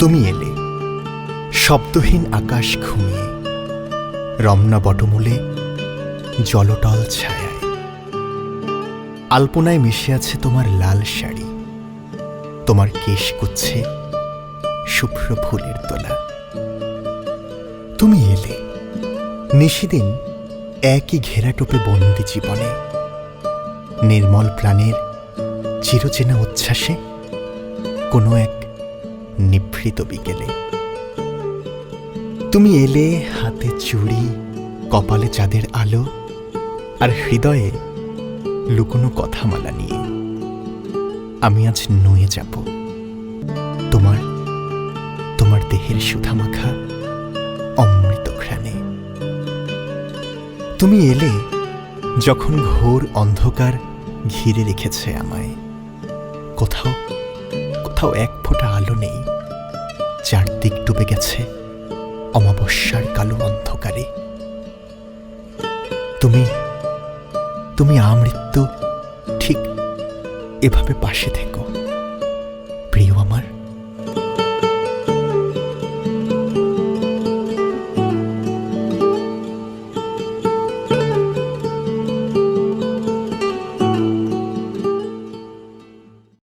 তুমি এলে। শব্দহীন আকাশ ঘুমিয়ে, রমনা বটমূলে জলটল ছায়ায়। আলপনায় মিশে আছে তোমার লাল শাড়ি, তোমার কেশ কুচ্ছে শুভ্র ফুলের তোলা। তুমি এলে, নিশিদিন একই ঘেরাটোপে বন্দি জীবনে, নির্মল প্রাণের চিরচেনা উচ্ছ্বাসে কোনো এক নিভৃত বিকেলে। তুমি এলে হাতে চুড়ি, কপালে চাঁদের আলো, আর হৃদয়ে লুকোনো কথামালা নিয়ে। আমি আজ নুয়ে যাব। তোমার তোমার দেহের সুধা মাখা অমৃত ঘ্রাণে। তুমি এলে যখন ঘোর অন্ধকার ঘিরে রেখেছে আমায়। কোথাও কোথাও এক ফোঁটা আলো নেই। চারদিক ডুবে গেছে অমাবস্যার কালো অন্ধকারে। তুমি তুমি আমৃত্যু, ঠিক এভাবে পাশে থেকো। প্রিয় আমার